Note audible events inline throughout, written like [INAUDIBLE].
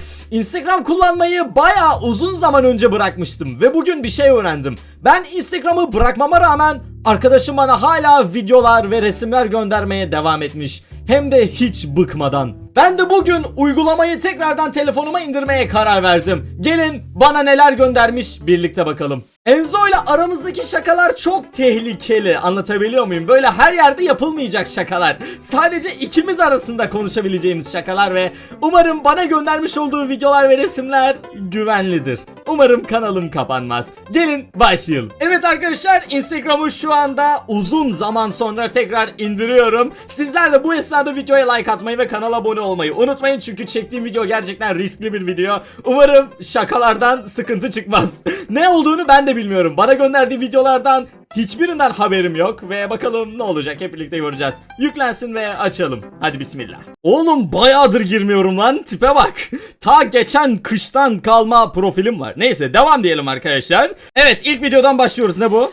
Evet, Instagram kullanmayı bayağı uzun zaman önce bırakmıştım ve bugün bir şey öğrendim. Ben Instagram'ı bırakmama rağmen arkadaşım bana hala videolar ve resimler göndermeye devam etmiş. Hem de hiç bıkmadan. Ben de bugün uygulamayı tekrardan telefonuma indirmeye karar verdim. Gelin bana neler göndermiş birlikte bakalım. Enzo ile aramızdaki şakalar çok tehlikeli. Anlatabiliyor muyum? Böyle her yerde yapılmayacak şakalar. Sadece ikimiz arasında konuşabileceğimiz şakalar ve umarım bana göndermiş olduğu videolar ve resimler güvenlidir. Umarım kanalım kapanmaz. Gelin başlayalım. Evet arkadaşlar Instagram'ı şu anda uzun zaman sonra tekrar indiriyorum. Sizler de bu esnada videoya like atmayı ve kanala abone olmayı unutmayın. Çünkü çektiğim video gerçekten riskli bir video. Umarım şakalardan sıkıntı çıkmaz. [LAUGHS] ne olduğunu ben de bilmiyorum. Bana gönderdiği videolardan hiçbirinden haberim yok. Ve bakalım ne olacak hep birlikte göreceğiz. Yüklensin ve açalım. Hadi bismillah. Oğlum bayağıdır girmiyorum lan. Tipe bak. Ta geçen kıştan kalma profilim var. Neyse devam diyelim arkadaşlar. Evet ilk videodan başlıyoruz. Ne bu?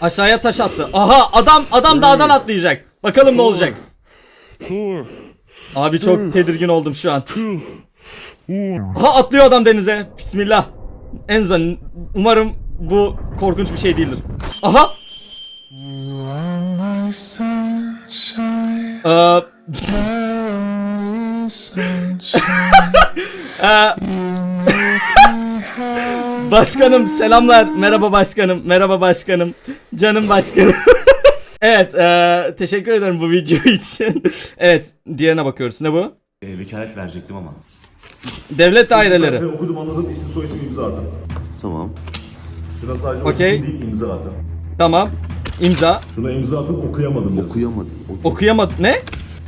Aşağıya taş attı. Aha adam adam dağdan atlayacak. Bakalım ne olacak. Abi çok tedirgin oldum şu an. Aha atlıyor adam denize. Bismillah. Enzo umarım bu korkunç bir şey değildir. Aha. Ee, my sunshine. [LAUGHS] e, başkanım selamlar. Merhaba başkanım. Merhaba başkanım. Canım başkanım. [LAUGHS] evet, e, teşekkür ederim bu video [LAUGHS] için. evet, diğerine bakıyoruz. Ne bu? E, vekalet verecektim ama. Devlet daireleri. Okudum anladım isim soy isim imza atın. Tamam. Şuna sadece Okey. okudum deyip imza atın. Tamam. İmza. Şuna imza atın okuyamadım yazın. Okuyamadım. Okuyamadı. Ne?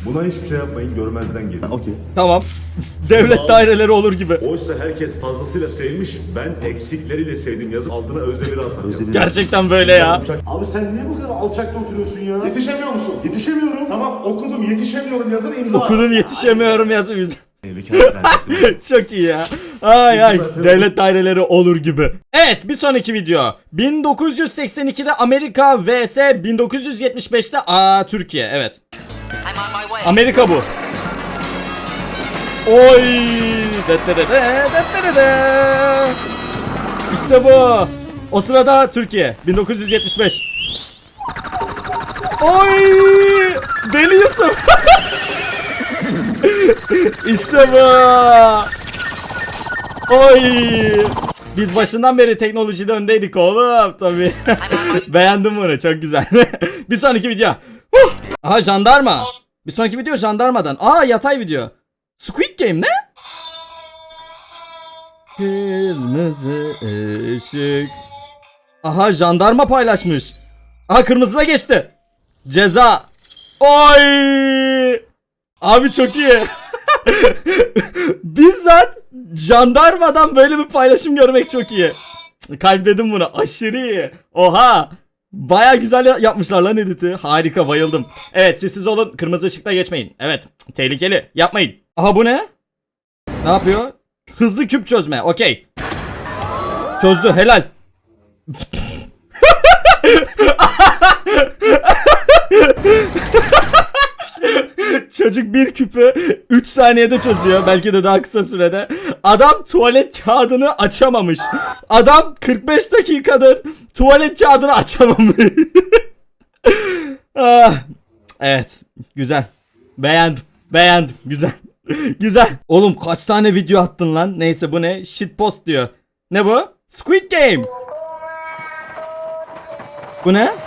Buna hiçbir şey yapmayın görmezden gelin. Okey. Tamam. [LAUGHS] Devlet daireleri olur gibi. Oysa herkes fazlasıyla sevmiş, ben eksikleriyle sevdim yazıp altına Özdemir Hasan yazın. Gerçekten böyle ya. Abi sen niye bu kadar alçakta oturuyorsun ya? Yetişemiyor musun? Yetişemiyorum. Tamam okudum yetişemiyorum yazın imza. Okudum yetişemiyorum yazı biz. Vekalet verecektim Çok iyi ya. Ay ay devlet daireleri olur gibi. Evet bir sonraki video. 1982'de Amerika vs 1975'te aa Türkiye evet. Amerika bu. Oy. İşte bu. O sırada Türkiye 1975. Oy! Deli Yusuf. [LAUGHS] İşte bu. Oy. Biz başından beri teknolojide öndeydik oğlum tabii. [LAUGHS] Beğendim bunu çok güzel. [LAUGHS] bir sonraki video. Huh. Aha jandarma. Bir sonraki video jandarmadan. Aa yatay video. Squid Game ne? Kırmızı ışık. Aha jandarma paylaşmış. Aha kırmızıda geçti. Ceza. Oy! Abi çok iyi. [LAUGHS] Bizzat jandarmadan böyle bir paylaşım görmek çok iyi. Kalpledim bunu. Aşırı iyi. Oha. Baya güzel ya- yapmışlar lan editi. Harika bayıldım. Evet sessiz olun. Kırmızı ışıkta geçmeyin. Evet. Tehlikeli. Yapmayın. Aha bu ne? Ne yapıyor? Hızlı küp çözme. Okey. Çözdü. Helal. [LAUGHS] Çocuk bir küpü 3 saniyede çözüyor. Belki de daha kısa sürede. Adam tuvalet kağıdını açamamış. Adam 45 dakikadır tuvalet kağıdını açamamış. [LAUGHS] ah, evet. Güzel. Beğendim. Beğendim. Güzel. [LAUGHS] Güzel. Oğlum kaç tane video attın lan? Neyse bu ne? Shitpost diyor. Ne bu? Squid Game. Bu ne?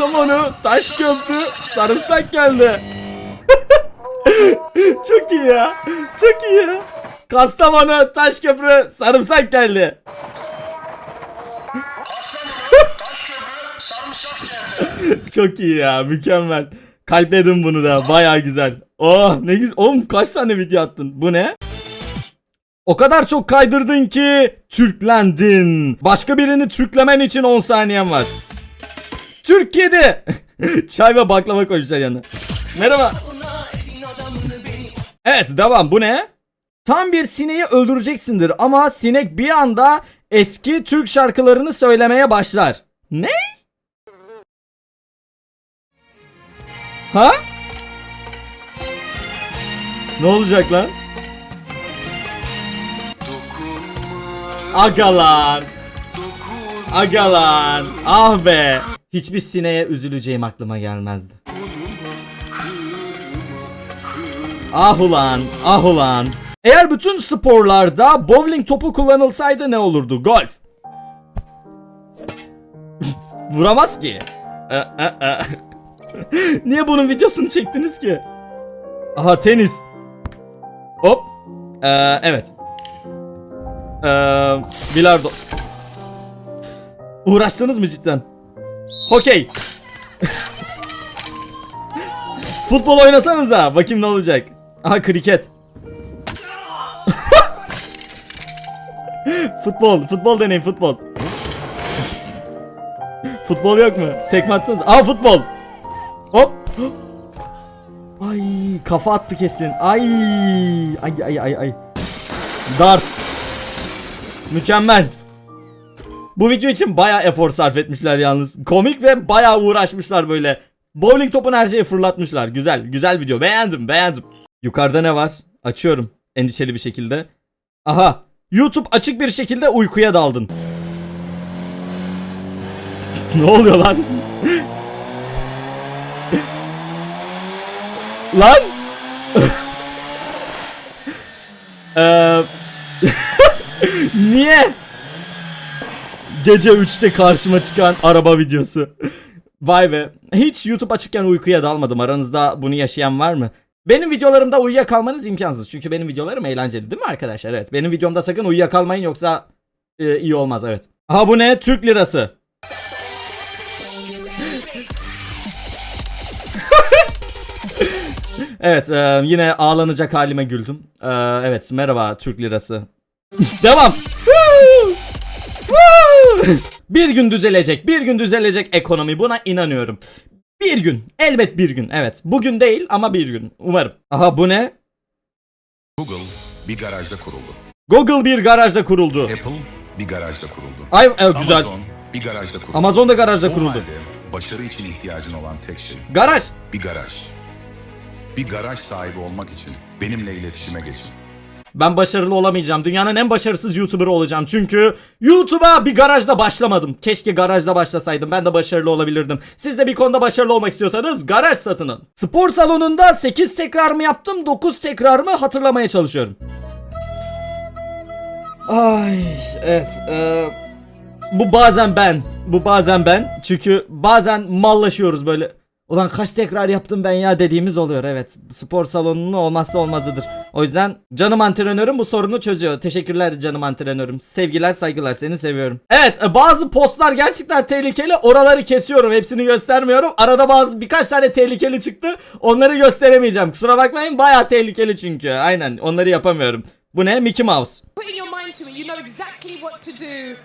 [LAUGHS] Kastamonu, taş köprü, sarımsak geldi. Çok iyi ya. Çok iyi ya. Kastamonu, taş köprü, sarımsak geldi. Çok iyi ya. Mükemmel. Kalpledim bunu da. Baya güzel. Oh ne güzel. Oğlum kaç tane video attın? Bu ne? O kadar çok kaydırdın ki Türklendin. Başka birini Türklemen için 10 saniyen var. Türkiye'de [LAUGHS] çay ve baklava koymuşlar yanına. Merhaba. Evet devam bu ne? Tam bir sineği öldüreceksindir ama sinek bir anda eski Türk şarkılarını söylemeye başlar. Ne? Ha? Ne olacak lan? Aga lan. Aga lan. Ah be. Hiçbir sineye üzüleceğim aklıma gelmezdi. Ah ulan, ah ulan. Eğer bütün sporlarda bowling topu kullanılsaydı ne olurdu? Golf. [LAUGHS] Vuramaz ki. Ee, e, e. [LAUGHS] Niye bunun videosunu çektiniz ki? Aha tenis. Hop. Ee, evet. Ee, bilardo. Uğraştınız mı cidden? Hokey. Futbol oynasanız da bakayım ne olacak. Aha kriket. [LAUGHS] futbol, futbol deneyin futbol. futbol yok mu? Tekme atsanız. Aa futbol. Hop. Ay kafa attı kesin. Ay ay ay ay ay. Dart. Mükemmel. Bu video için bayağı efor sarf etmişler yalnız. Komik ve bayağı uğraşmışlar böyle. Bowling topunu her şeye fırlatmışlar. Güzel, güzel video. Beğendim, beğendim. Yukarıda ne var? Açıyorum endişeli bir şekilde. Aha. YouTube açık bir şekilde uykuya daldın. [LAUGHS] ne oluyor lan? [LAUGHS] lan? [LAUGHS] Eee Niye? Gece 3'te karşıma çıkan araba videosu. Vay be. Hiç YouTube açıkken uykuya dalmadım. Aranızda bunu yaşayan var mı? Benim videolarımda uyuyakalmanız imkansız. Çünkü benim videolarım eğlenceli değil mi arkadaşlar? Evet. Benim videomda sakın uyuyakalmayın yoksa e, iyi olmaz evet. Aha bu ne? Türk lirası. [LAUGHS] evet e, yine ağlanacak halime güldüm. E, evet merhaba Türk lirası. [LAUGHS] Devam. [COUGHS] Bir gün düzelecek. Bir gün düzelecek ekonomi. Buna inanıyorum. Bir gün. Elbet bir gün. Evet. Bugün değil ama bir gün. Umarım. Aha bu ne? Google bir garajda kuruldu. Google bir garajda kuruldu. Apple bir garajda kuruldu. Ay e, güzel. Amazon bir garajda kuruldu. Amazon da garajda O kuruldu. halde başarı için ihtiyacın olan tek şey Garaj. bir garaj. Bir garaj sahibi olmak için benimle iletişime geçin. Ben başarılı olamayacağım. Dünyanın en başarısız YouTuber'ı olacağım. Çünkü YouTube'a bir garajda başlamadım. Keşke garajda başlasaydım. Ben de başarılı olabilirdim. Siz de bir konuda başarılı olmak istiyorsanız garaj satın alın. Spor salonunda 8 tekrar mı yaptım 9 tekrar mı hatırlamaya çalışıyorum. Ay evet. e, bu bazen ben. Bu bazen ben. Çünkü bazen mallaşıyoruz böyle. Ulan kaç tekrar yaptım ben ya dediğimiz oluyor evet. Spor salonunun olmazsa olmazıdır. O yüzden canım antrenörüm bu sorunu çözüyor. Teşekkürler canım antrenörüm. Sevgiler saygılar seni seviyorum. Evet e, bazı postlar gerçekten tehlikeli. Oraları kesiyorum. Hepsini göstermiyorum. Arada bazı birkaç tane tehlikeli çıktı. Onları gösteremeyeceğim. Kusura bakmayın baya tehlikeli çünkü. Aynen onları yapamıyorum. Bu ne? Mickey Mouse. putting your mind to it, you know exactly what to do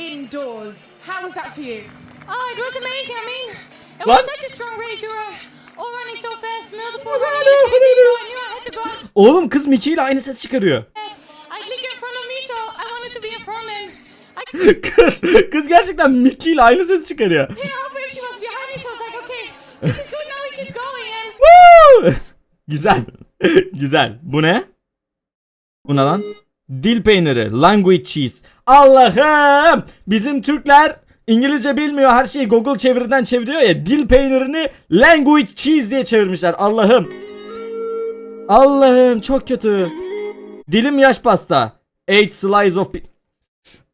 indoors. How was that for you? Oh, it was amazing. I mean, out Oğlum kız Mickey ile aynı ses çıkarıyor. kız kız gerçekten Mickey ile aynı ses çıkarıyor. [LAUGHS] Güzel. [LAUGHS] Güzel. Bu ne? Bu ne lan? Dil peyniri. Language cheese. Allah'ım! Bizim Türkler İngilizce bilmiyor. Her şeyi Google çeviriden çeviriyor ya. Dil peynirini language cheese diye çevirmişler. Allah'ım. Allah'ım çok kötü. Dilim yaş pasta. Eight slice of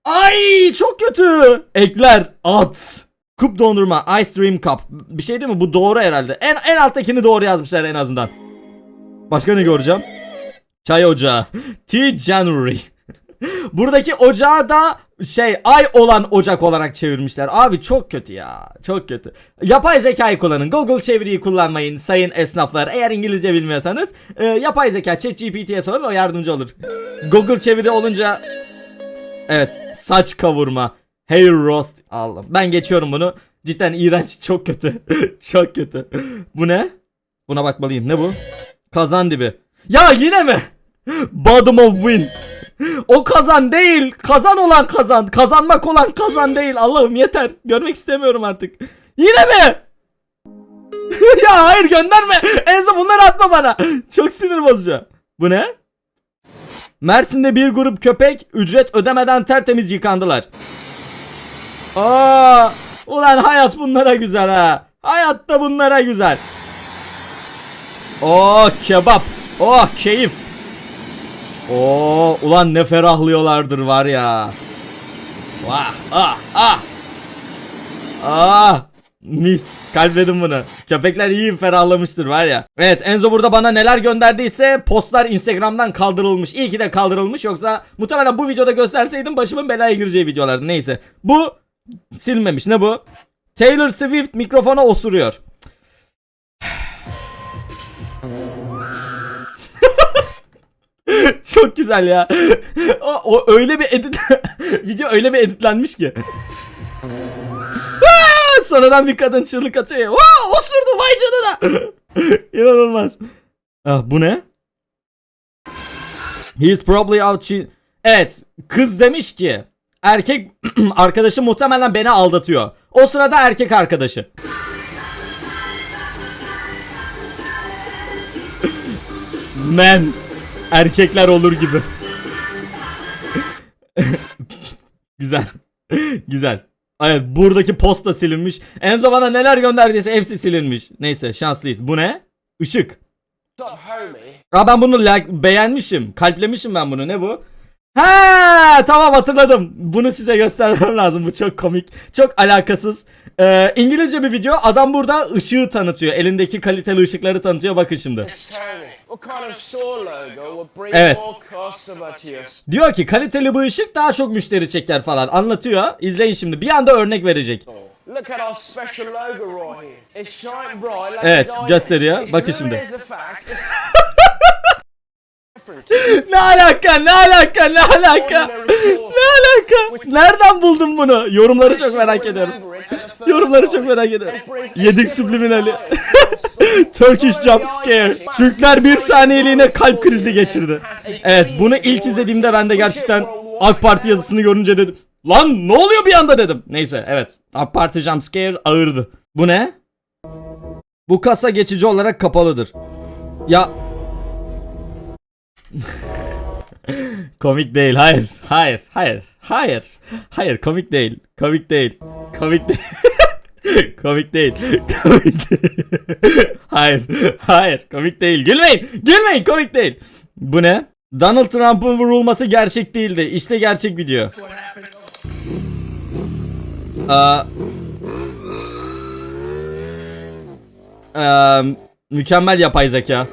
Ay çok kötü. Ekler at. Kup dondurma ice cream cup. Bir şey değil mi? Bu doğru herhalde. En en alttakini doğru yazmışlar en azından. Başka ne göreceğim? Çay ocağı. [LAUGHS] Tea January. [LAUGHS] Buradaki ocağı da şey ay olan ocak olarak çevirmişler. Abi çok kötü ya. Çok kötü. Yapay zekayı kullanın. Google çeviriyi kullanmayın sayın esnaflar. Eğer İngilizce bilmiyorsanız e, yapay zeka ChatGPT'ye sorun o yardımcı olur. Google çeviri olunca Evet saç kavurma. Hair roast. Allah. Ben geçiyorum bunu. Cidden iğrenç. Çok kötü. [LAUGHS] çok kötü. Bu ne? Buna bakmalıyım. Ne bu? Kazan dibi. Ya yine mi? Bottom of win. [LAUGHS] O kazan değil. Kazan olan kazan. Kazanmak olan kazan değil. Allah'ım yeter. Görmek istemiyorum artık. Yine mi? [LAUGHS] ya hayır gönderme. Enzo bunları atma bana. Çok sinir bozucu. Bu ne? Mersin'de bir grup köpek ücret ödemeden tertemiz yıkandılar. Aa, ulan hayat bunlara güzel ha. Hayat da bunlara güzel. Oh kebap. Oh keyif. Oo ulan ne ferahlıyorlardır var ya. Vah ah ah. Ah mis kalpledim bunu. Köpekler iyi ferahlamıştır var ya. Evet Enzo burada bana neler gönderdiyse postlar Instagram'dan kaldırılmış. İyi ki de kaldırılmış yoksa muhtemelen bu videoda gösterseydim başımın belaya gireceği videolardı. Neyse. Bu silmemiş. Ne bu? Taylor Swift mikrofona osuruyor. [LAUGHS] Çok güzel ya. [LAUGHS] o, o öyle bir edit [LAUGHS] video öyle bir editlenmiş ki. Aa, Sonradan bir kadın çığlık atıyor. Wow, osurdu vay canına. İnanılmaz. Ah, bu ne? He's probably out che- Evet kız demiş ki erkek [CLEARS THROAT] arkadaşı muhtemelen beni aldatıyor. O sırada erkek arkadaşı. Men erkekler olur gibi. [LAUGHS] Güzel. Güzel. Evet buradaki posta silinmiş. Enzo bana neler gönderdiyse hepsi silinmiş. Neyse şanslıyız. Bu ne? Işık. Aa ben bunu like, beğenmişim. Kalplemişim ben bunu. Ne bu? Ha tamam hatırladım. Bunu size göstermem lazım. Bu çok komik. Çok alakasız. Ee, İngilizce bir video. Adam burada ışığı tanıtıyor. Elindeki kaliteli ışıkları tanıtıyor. Bakın şimdi. Tony, what kind of store logo will bring Evet. Diyor ki kaliteli bu ışık daha çok müşteri çeker falan. Anlatıyor. İzleyin şimdi. Bir anda örnek verecek. Evet, gösteriyor. Bakın şimdi. [LAUGHS] Ne alaka? Ne alaka? Ne alaka? Ne alaka? Nereden buldun bunu? Yorumları çok merak ediyorum. Yorumları çok merak ediyorum. Yedik subliminali. [LAUGHS] Turkish jump scare. Türkler bir saniyeliğine kalp krizi geçirdi. Evet bunu ilk izlediğimde ben de gerçekten AK Parti yazısını görünce dedim. Lan ne oluyor bir anda dedim. Neyse evet. AK Parti jump scare ağırdı. Bu ne? Bu kasa geçici olarak kapalıdır. Ya [LAUGHS] Komik değil. Hayır. Hayır. Hayır. Hayır. Hayır. Komik değil. Komik değil. Komik değil. [LAUGHS] komik değil. Komik değil. hayır. Hayır. Komik değil. Gülmeyin. Gülmeyin. Komik değil. Bu ne? Donald Trump'ın vurulması gerçek değildi. İşte gerçek video. Aa, Eee, mükemmel yapay zeka.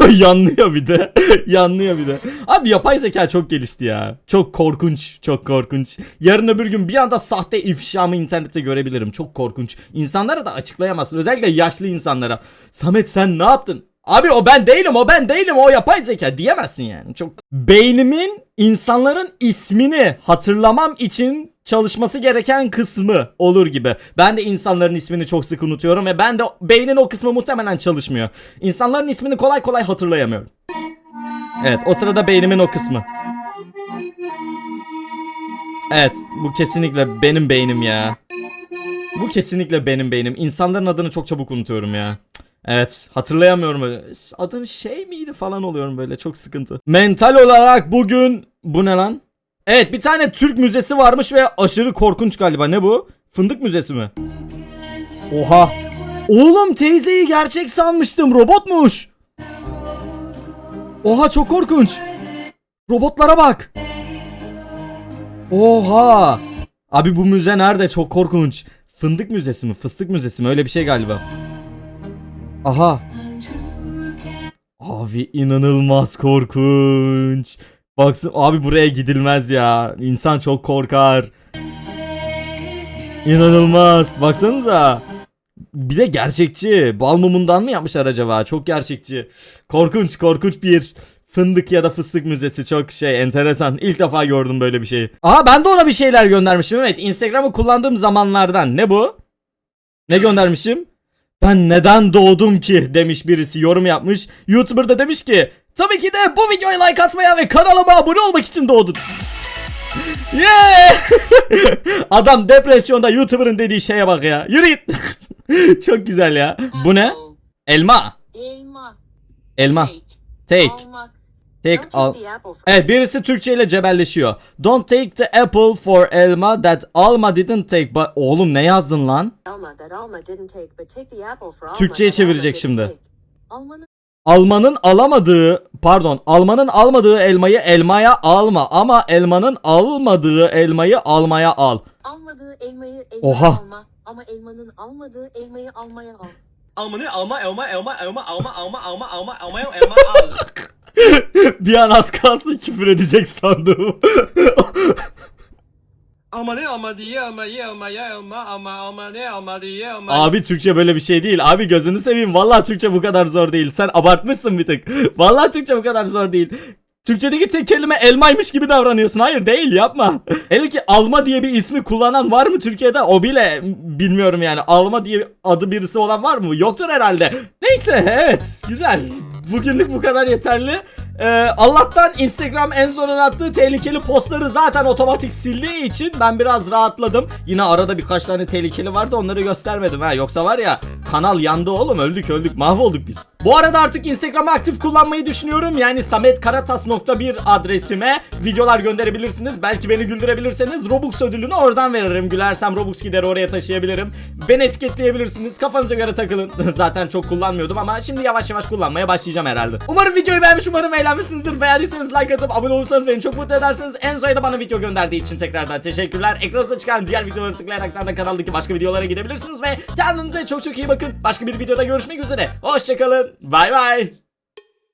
[LAUGHS] Yanlıyor bir de. [LAUGHS] Yanlıyor bir de. Abi yapay zeka çok gelişti ya. Çok korkunç. Çok korkunç. Yarın öbür gün bir anda sahte ifşamı internette görebilirim. Çok korkunç. İnsanlara da açıklayamazsın. Özellikle yaşlı insanlara. Samet sen ne yaptın? Abi o ben değilim o ben değilim o yapay zeka diyemezsin yani. Çok beynimin insanların ismini hatırlamam için çalışması gereken kısmı olur gibi. Ben de insanların ismini çok sık unutuyorum ve ben de beynin o kısmı muhtemelen çalışmıyor. İnsanların ismini kolay kolay hatırlayamıyorum. Evet o sırada beynimin o kısmı. Evet bu kesinlikle benim beynim ya. Bu kesinlikle benim beynim. İnsanların adını çok çabuk unutuyorum ya. Evet hatırlayamıyorum. Adın şey miydi falan oluyorum böyle çok sıkıntı. Mental olarak bugün bu ne lan? Evet bir tane Türk müzesi varmış ve aşırı korkunç galiba. Ne bu? Fındık müzesi mi? Oha. Oğlum teyzeyi gerçek sanmıştım. Robotmuş. Oha çok korkunç. Robotlara bak. Oha. Abi bu müze nerede? Çok korkunç. Fındık müzesi mi? Fıstık müzesi mi? Öyle bir şey galiba. Aha. Abi inanılmaz korkunç. Baksın abi buraya gidilmez ya. İnsan çok korkar. İnanılmaz. Baksanıza. Bir de gerçekçi. Bal mumundan mı yapmışlar acaba? Çok gerçekçi. Korkunç korkunç bir fındık ya da fıstık müzesi çok şey enteresan. İlk defa gördüm böyle bir şeyi. Aha ben de ona bir şeyler göndermişim. Evet Instagram'ı kullandığım zamanlardan. Ne bu? Ne göndermişim? Ben neden doğdum ki demiş birisi yorum yapmış. YouTuber da demiş ki tabii ki de bu videoya like atmaya ve kanalıma abone olmak için doğdun. Yeah! [LAUGHS] Adam depresyonda YouTuber'ın dediği şeye bak ya. Yürü git. [LAUGHS] Çok güzel ya. Bu ne? Elma. Elma. Elma. Take. Take. Almak. Take al. Evet birisi Türkçe ile cebelleşiyor. Don't take the apple for elma that Alma didn't take. But oğlum ne yazdın lan? Alma that Alma didn't take but take the apple for Alma Türkçe'ye çevirecek şimdi. Almanın alamadığı pardon almanın almadığı elmayı elmaya alma ama elmanın almadığı elmayı almaya al. almadığı elmayı elmaya Oha. alma ama elmanın almadığı elmayı almaya al. Almanı alma elma elma elma alma alma alma alma alma elma al. Bir an az kalsın küfür edecek sandım. Almanı alma diye elmayı elmaya elma alma almanı alma diye elma. Abi Türkçe böyle bir şey değil. Abi gözünü seveyim. Vallahi Türkçe bu kadar zor değil. Sen abartmışsın bir tık. Vallahi Türkçe bu kadar zor değil. Türkçedeki tek kelime elmaymış gibi davranıyorsun. Hayır değil yapma. Hele ki alma diye bir ismi kullanan var mı Türkiye'de? O bile bilmiyorum yani. Alma diye adı birisi olan var mı? Yoktur herhalde. Neyse evet güzel. Bugünlük bu kadar yeterli. Ee, Allah'tan Instagram en sonuna attığı tehlikeli postları zaten otomatik sildiği için ben biraz rahatladım. Yine arada birkaç tane tehlikeli vardı onları göstermedim ha. Yoksa var ya kanal yandı oğlum öldük öldük mahvolduk biz. Bu arada artık Instagram'ı aktif kullanmayı düşünüyorum. Yani sametkaratas.1 adresime videolar gönderebilirsiniz. Belki beni güldürebilirseniz Robux ödülünü oradan veririm. Gülersem Robux gider oraya taşıyabilirim. Beni etiketleyebilirsiniz. Kafanıza göre takılın. [LAUGHS] Zaten çok kullanmıyordum ama şimdi yavaş yavaş kullanmaya başlayacağım herhalde. Umarım videoyu beğenmiş, umarım eğlenmişsinizdir. Beğendiyseniz like atıp abone olursanız beni çok mutlu edersiniz. Enzo'ya da bana video gönderdiği için tekrardan teşekkürler. Ekranınızda çıkan diğer videoları tıklayaraktan da kanaldaki başka videolara gidebilirsiniz ve kendinize çok çok iyi bakın. Başka bir videoda görüşmek üzere. Hoşçakalın. Bay bay.